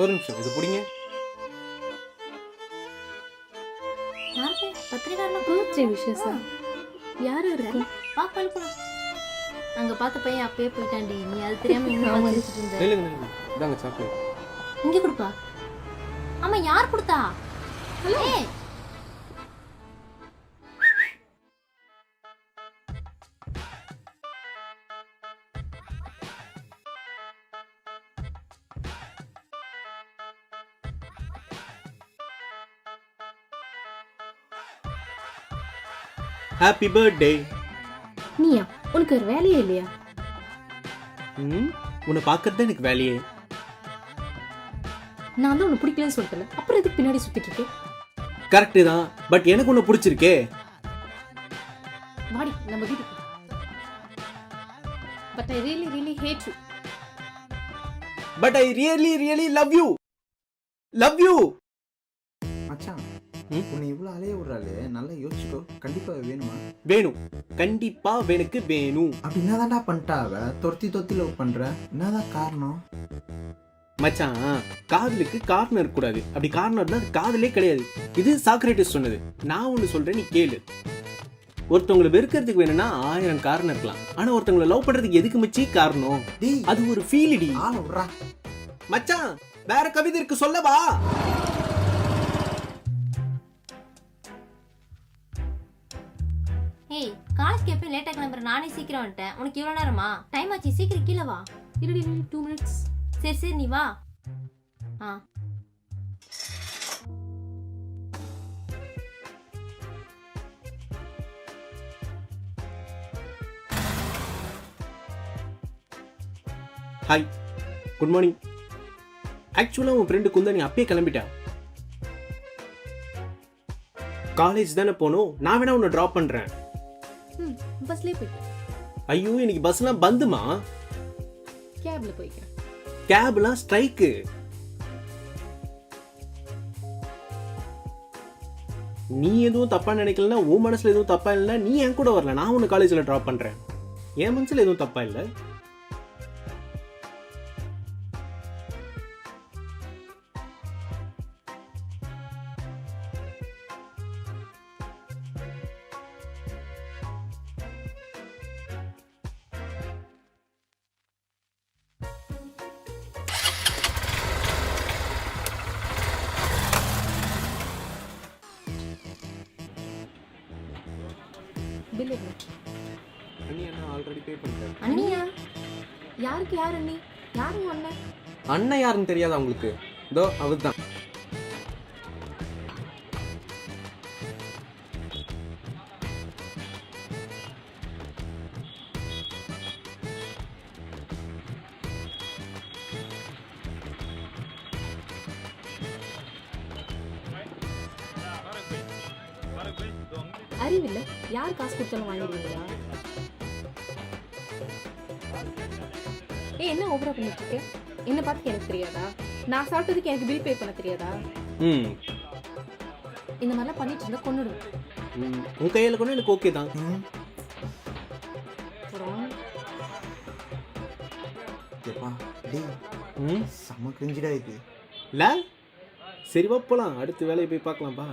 ஒரு நிமிஷம் இது பிடிங்க. பர்த்டே விஷஸா யார் இருக்கும் வா கழுப்பலாம் அங்க பார்த்த பையன் அப்பயே போயிட்டான்டி. நீ அது தெரியாம இன்னும் வச்சுட்டு இருந்த. இதாங்க இங்க கொடுப்பா. ஆமா யார் கொடுத்தா? ஏய் ஹாப்பி பர்த்டே நீயா உனக்கு ஒரு வேலையே இல்லையா? ம் உன்னை பார்க்கறது எனக்கு வேலையே. நான் தான் உனக்கு பிடிக்கலன்னு சொல்லிட்டல அப்புறம் எதுக்கு பின்னாடி சுத்திட்டு இருக்கேன் கரெக்டு தான் பட் எனக்கு உன்னை பிடிச்சிருக்கே. வாடி நம்ம வீட்டுக்கு but I really really hate you but I really really love you love you? உன்னை இவ்வளோ அலைய விடுறாளே. நல்லா யோசிச்சுக்கோ. கண்டிப்பா வேணுமா? வேணும். கண்டிப்பா எனக்கு வேணும். அப்படி என்னதான்டா பண்ணிட்டா அவ? தொர்த்தி தொத்தி லவ் பண்ற. என்னதான் காரணம்? மச்சான் காதலுக்கு கார்னர் இருக்கக்கூடாது அப்படி கார்னர்னா அது காதலே கிடையாது. இது சாக்ரேட்டிஸ் சொன்னது. நான் ஒன்று சொல்றேன் நீ கேளு. ஒருத்தவங்களை வெறுக்கிறதுக்கு வேணும்னா ஆயிரம் காரணம் இருக்கலாம். ஆனா ஒருத்தவங்களை லவ் பண்றதுக்கு எதுக்கு மச்சி காரணம்? அது ஒரு ஃபீலிடி மச்சான் வேற கவிதை இருக்கு சொல்லவா? ஏய் காலேஜ்க்கு எப்பயும் லேட்டா கிளம்புற நானே சீக்கிரம் வந்துட்டேன். உனக்கு இவ்வளவு நேரமா? டைம் ஆச்சு சீக்கிரம் கீழே வா. இருடி டூ மினிட்ஸ் சரி சரி நீ வா. ஆ. ஹாய் குட் மார்னிங் ஆக்சுவலாக உன் ஃப்ரெண்டு குந்தனி அப்பயே கிளம்பிட்டேன். காலேஜ் தானே போகணும் நான் வேணா உன்னை ட்ராப் பண்ணுறேன் பஸ்லேயே போய்க்கிறேன் ஐயோ இன்னைக்கு பஸ்லாம் பந்துமா கேப்ல போய்க்கிறேன் கேப்லாம் ஸ்ட்ரைக்கு நீ எதுவும் தப்பா நினைக்கலனா உன் மனசுல எதுவும் தப்பா இல்லைன்னா நீ என் கூட வரல. நான் உன்னை காலேஜில் ட்ராப் பண்றேன். என் மனசுல எதுவும் தப்பா இல்லை. பில் அண்ணி அண்ணா ஆல்ரெடி பே பண்ணிட்டேன் அண்ணியா யாருக்கு யார் அண்ணி யாரும் ஒண்ணு அண்ணன் யாருன்னு தெரியாதா உங்களுக்கு இதோ அவர் தான் அறிவில்லை. யார் காசு கொடுத்தாலும் வாங்கிடுவீங்களா? ஏய் என்ன ஓவரா பண்ணிட்டு இருக்க என்ன பார்த்துக்க எனக்கு தெரியாதா? நான் சாப்பிட்டதுக்கு எனக்கு பில் பே பண்ண தெரியாதா? ம். இந்த மாதிரிலாம் பண்ணிட்டு இருந்தா கொண்டுடும் உன் கையில் கூட எனக்கு ஓகே தான். ம். அப்புறம்? எப்பா டேய் ம். செம்ம கிரிஞ்சிடா இது இல்லை சரி வா போலாம். அடுத்த வேலையை போய் பார்க்கலாம் பா